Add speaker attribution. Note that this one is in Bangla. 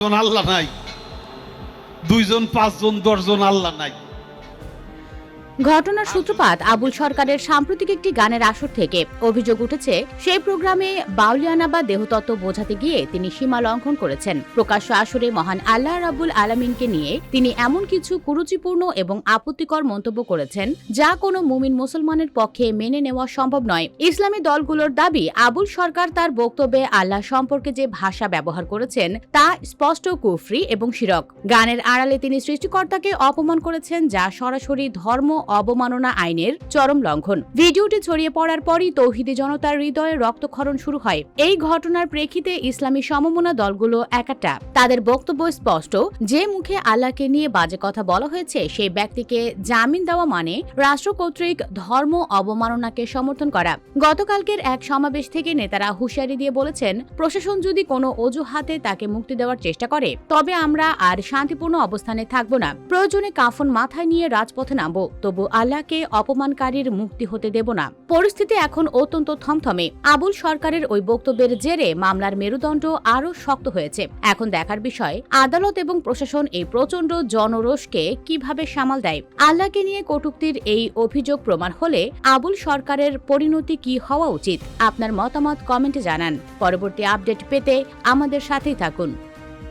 Speaker 1: আল্লাহ নাই। দুইজন পাঁচজন দশজন আল্লাহ নাই।
Speaker 2: ঘটনার সূত্রপাত আবুল সরকারের সাম্প্রতিক একটি গানের আসর থেকে। অভিযোগ উঠেছে, সেই প্রোগ্রামে বাউলিয়ানা বা দেহতত্ত্ব বোঝাতে গিয়ে তিনি সীমা লঙ্ঘন করেছেন। প্রকাশ্য আসরে মহান আল্লাহ রাবুল আলামিনকে নিয়ে তিনি এমন কিছু কুরুচিপূর্ণ এবং আপত্তিকর মন্তব্য করেছেন, যা কোনো মুমিন মুসলমানের পক্ষে মেনে নেওয়া সম্ভব নয়। ইসলামী দলগুলোর দাবি, আবুল সরকার তার বক্তব্যে আল্লাহ সম্পর্কে যে ভাষা ব্যবহার করেছেন, তা স্পষ্ট, কুফরি এবং শিরক। গানের আড়ালে তিনি সৃষ্টিকর্তাকে অপমান করেছেন, যা সরাসরি ধর্ম অবমাননা আইনের চরম লঙ্ঘন। ভিডিওটি ছড়িয়ে পড়ার পরই তৌহিদি জনতার হৃদয়ে রক্তক্ষরণ শুরু হয়। এই ঘটনার প্রেক্ষিতে ইসলামী সমমনা দলগুলো একাটা। তাদের বক্তব্য স্পষ্ট, যে মুখে আল্লাহকে নিয়ে বাজে কথা বলা হয়েছে, সেই ব্যক্তিকে জামিন দেওয়া মানে রাষ্ট্র কর্তৃক ধর্ম অবমাননাকে সমর্থন করা। গতকালকের এক সমাবেশ থেকে নেতারা হুঁশিয়ারি দিয়ে বলেছেন, প্রশাসন যদি কোনো অজুহাতে তাকে মুক্তি দেওয়ার চেষ্টা করে, তবে আমরা আর শান্তিপূর্ণ অবস্থানে থাকব না। প্রয়োজনে কাফন মাথায় নিয়ে রাজপথে নামব। তবু আল্লাহকে অপমানকারীর মুক্তি হতে দেব না। পরিস্থিতি এখন অত্যন্ত থমথমে। আবুল সরকারের ওই বক্তব্যের জেরে মামলার মেরুদণ্ড আরও শক্ত হয়েছে। এখন দেখার বিষয়, আদালত এবং প্রশাসন এই প্রচণ্ড জনরোষকে কীভাবে সামাল দেয়? আল্লাহকে নিয়ে কটুক্তির এই অভিযোগ প্রমাণ হলে আবুল সরকারের পরিণতি কি হওয়া উচিত? আপনার মতামত কমেন্টে জানান। পরবর্তী আপডেট পেতে আমাদের সাথেই থাকুন।